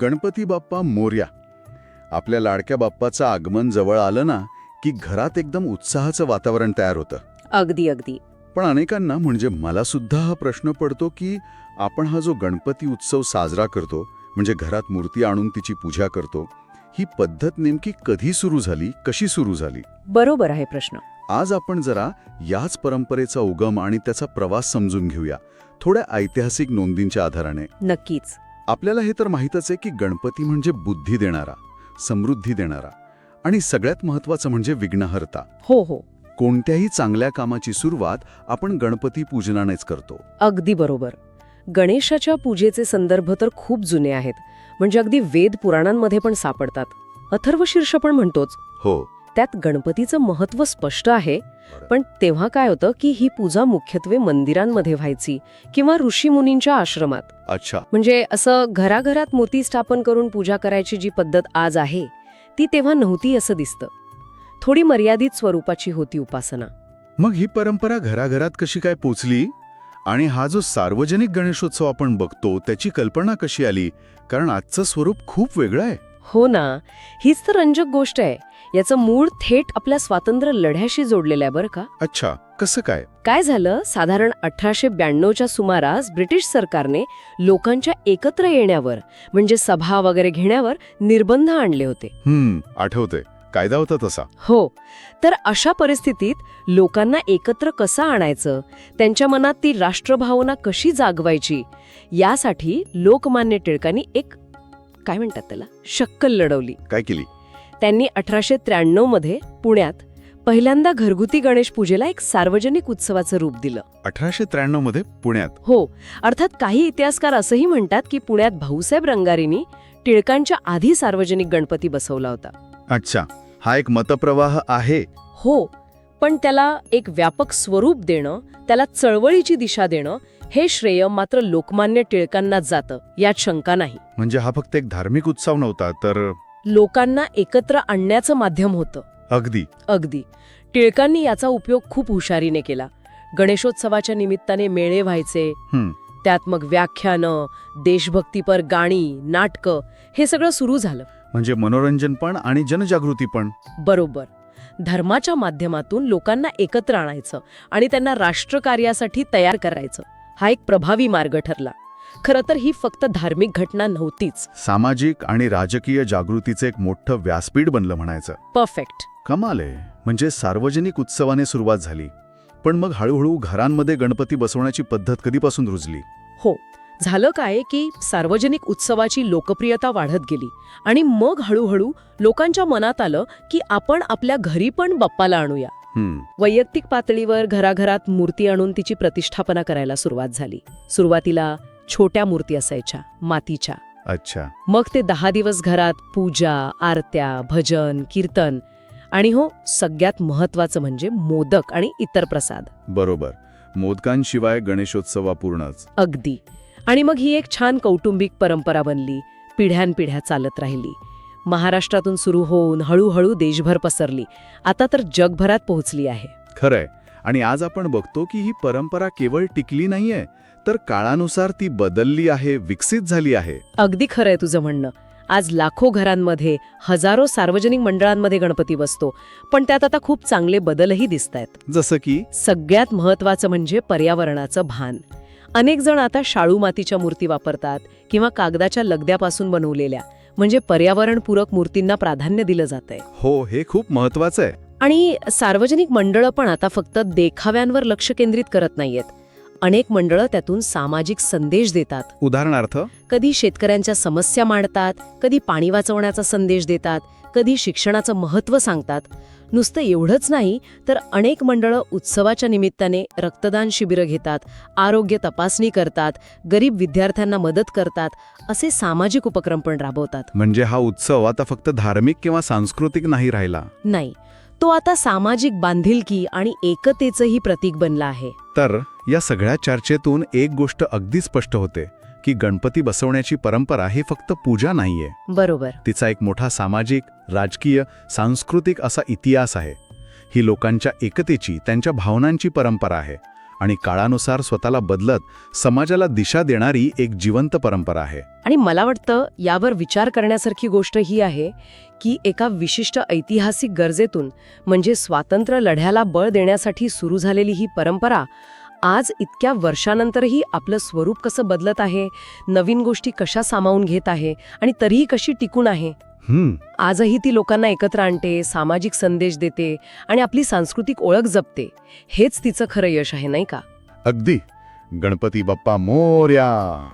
गणपती बाप्पा मोर्या. आपल्या लाडक्या बाप्पाचं आगमन जवळ आलं ना की घरात एकदम उत्साहाचं वातावरण तयार होतं. अगदी अगदी. पण अनेकांना म्हणजे मला सुद्धा हा प्रश्न पडतो की आपण हा जो गणपती उत्सव साजरा करतो म्हणजे घरात मूर्ती आणून तिची पूजा करतो ही पद्धत नेमकी कधी सुरू झाली कशी सुरू झाली? बरोबर आहे प्रश्न. आज आपण जरा याच परंपरेचा उगम आणि त्याचा प्रवास समजून घेऊया थोड्या ऐतिहासिक नोंदींच्या आधाराने. नक्कीच. आपल्याला हे तर माहीतच आहे की गणपती म्हणजे बुद्धी देणारा समृद्धी देणारा आणि सगळ्यात महत्वाचं म्हणजे विघ्नहर्ता. हो हो. कोणत्याही चांगल्या कामाची सुरुवात आपण गणपती पूजनानेच करतो. अगदी बरोबर. गणेशाच्या पूजेचे संदर्भ तर खूप जुने आहेत. म्हणजे अगदी वेद पुराणांमध्ये पण सापडतात. अथर्वशीर्ष पण म्हणतोच. हो. त्यात गणपतीचं महत्त्व स्पष्ट आहे. पण तेव्हा काय होतं की ही पूजा मुख्यत्वे मंदिरांमध्ये व्हायची किंवा ऋषीमुनींच्या आश्रमात. अच्छा. म्हणजे असं घराघरात मूर्ती स्थापन करून पूजा करायची जी पद्धत आज आहे ती तेव्हा नव्हती असं दिसतं. थोडी मर्यादित स्वरूपाची होती उपासना. मग ही परंपरा घराघरात कशी काय पोचली? आणि हा जो सार्वजनिक गणेशोत्सव आपण बघतो त्याची कल्पना कशी आली? कारण आजचं स्वरूप खूप वेगळं आहे. हो ना हीच तर रंजक गोष्ट आहे. याचं मूळ थेट आपल्या स्वातंत्र्य लढ्याशी जोडलेलं आहे बरं का? अच्छा कसं काय? काय झालं? साधारण अठराशे ब्याण्णवच्या सुमारास ब्रिटिश सरकारने लोकांच्या एकत्र येण्यावर म्हणजे सभा वगैरे घेण्यावर निर्बंध आणले होते. हम्म आठवतंय. कायदा होता तसा. हो. तर अशा परिस्थितीत लोकांना एकत्र कसं आणायचं? त्यांच्या मनात ती राष्ट्रभावना कशी जागवायची? यासाठी लोकमान्य टिळकांनी एक काय म्हणतात त्याला? शक्कल लढवली. काय केली? त्यांनी अठराशे त्र्याण्णवमध्ये पुण्यात पहिल्यांदा घरगुती गणेश पूजेला एक सार्वजनिक उत्सवाचं रूप दिलं. अठराशे त्र्याण्णवमध्ये पुण्यात? हो. अर्थात काही इतिहासकार असंही म्हणतात की पुण्यात भाऊसाहेब रंगारींनी टिळकांच्या आधी सार्वजनिक गणपती बसवला होता. अच्छा. हा एक मतप्रवाह आहे. हो. पण त्याला एक व्यापक स्वरूप देणं त्याला चळवळीची दिशा देणं हे श्रेय मात्र लोकमान्य टिळकांनाच जातं यात शंका नाही. म्हणजे हा फक्त एक धार्मिक उत्सव नव्हता तर लोकांना एकत्र आणण्याचं माध्यम होतं. अगदी. अगदी. टिळकांनी याचा उपयोग खूप हुशारीने केला. गणेशोत्सवाच्या निमित्ताने मेळे व्हायचे. त्यात मग व्याख्यानं देशभक्तीपर गाणी नाटकं हे सगळं सुरू झालं. म्हणजे मनोरंजन पण आणि जनजागृती पण. बरोबर. धर्माच्या माध्यमातून लोकांना एकत्र आणायचं आणि त्यांना राष्ट्रकार्यासाठी तयार करायचं हा एक प्रभावी मार्ग ठरला. खरं तर ही फक्त धार्मिक घटना नव्हतीच. सामाजिक आणि राजकीय जागृतीचं एक मोठं व्यासपीठ बनलं म्हणायचं. परफेक्ट कमाल आहे. म्हणजे सार्वजनिक उत्सवाने सुरुवात झाली. पण मग हळूहळू घरांमध्ये गणपती बसवण्याची पद्धत कधीपासून रुजली? हो. झालं काय की सार्वजनिक उत्सवाची लोकप्रियता वाढत गेली आणि मग हळूहळू लोकांच्या मनात आलं की आपण आपल्या घरी पण बाप्पाला आणूया. वैयक्तिक पातळीवर घराघरात मूर्ती आणून तिची प्रतिष्ठापना करायला सुरुवात झाली. सुरुवातीला छोट्या मूर्ती असायच्या मातीच्या. अच्छा. मग ते दहा दिवस घरात पूजा आरत्या भजन कीर्तन आणि हो सगळ्यात महत्वाचं म्हणजे मोदक आणि इतर प्रसाद. बरोबर. मोदकांशिवाय गणेशोत्सवा पूर्णच अगदी. आणि मग ही एक छान कौटुंबिक परंपरा बनली. पिढ्यानपिढ्या चालत राहिली. महाराष्ट्रातून सुरू होऊन हळूहळू देशभर पसरली. आता तर जगभरात पोहोचली आहे. खरंय. आणि आज आपण बघतो की ही परंपरा केवळ टिकली नाहीये तर काळानुसार ती बदलली आहे विकसित झाली आहे. अगदी खरं आहे तुझं म्हणणं. आज लाखो घरांमध्ये हजारो सार्वजनिक मंडळांमध्ये गणपती बसतो पण त्यात आता खूप चांगले बदलही दिसत आहेत जसं की? सगळ्यात महत्वाचं म्हणजे पर्यावरणाचं भान. अनेक जण आता शाळू मातीच्या मूर्ती वापरतात किंवा कागदाच्या लगद्यापासून बनवलेल्या म्हणजे पर्यावरणपूरक मूर्तींना प्राधान्य दिलं जात आहे हो हे खूप महत्वाचं आहे. आणि सार्वजनिक मंडळं पण आता फक्त देखाव्यांवर लक्ष केंद्रित करत नाहीयेत. अनेक मंडळं त्यातून सामाजिक संदेश देतात. उदाहरणार्थ? कधी शेतकऱ्यांच्या समस्या मांडतात कधी पाणी वाचवण्याचा संदेश देतात कधी शिक्षणाचं महत्त्व सांगतात. नुसतं एवढंच नाही तर अनेक मंडळं उत्सवाच्या निमित्ताने रक्तदान शिबिरं घेतात आरोग्य तपासणी करतात गरीब विद्यार्थ्यांना मदत करतात असे सामाजिक उपक्रम पण राबवतात. म्हणजे हा उत्सव आता फक्त धार्मिक किंवा सांस्कृतिक नाही राहिला? नाही. तो आता सामाजिक बांधिलकी आणि एकतेचंही प्रतीक बनला आहे. तर या सगळ्या चर्चेतून एक गोष्ट अगदी स्पष्ट होते. की गणपती बसवण्याची परंपरा ही फक्त पूजा नाहीये. बरोबर. तिचा एक मोठा सामाजिक राजकीय सांस्कृतिक असा इतिहास आहे. ही लोकांच्या एकतेची त्यांच्या भावनांची परंपरा आहे आणि काळानुसार स्वतःला बदलत समाजाला दिशा देणारी एक जिवंत परंपरा आहे. आणि मला वाटतं यावर विचार करण्यासारखी गोष्ट ही आहे की एका विशिष्ट ऐतिहासिक गरजेतून म्हणजे स्वातंत्र्य लढ्याला बळ देण्यासाठी सुरू झालेली ही परंपरा आज इतक्या वर्षानंतरही आपलं स्वरूप कसं बदलत आहे? नवीन गोष्टी कशा सामावून घेत आहे? आणि तरीही कशी टिकून आहे? आजही ती लोकांना एकत्र आणते सामाजिक संदेश देते आणि आपली सांस्कृतिक ओळख जपते. हेच तिचं खरं यश आहे नाही का? अगदी. गणपती बाप्पा मोर्या!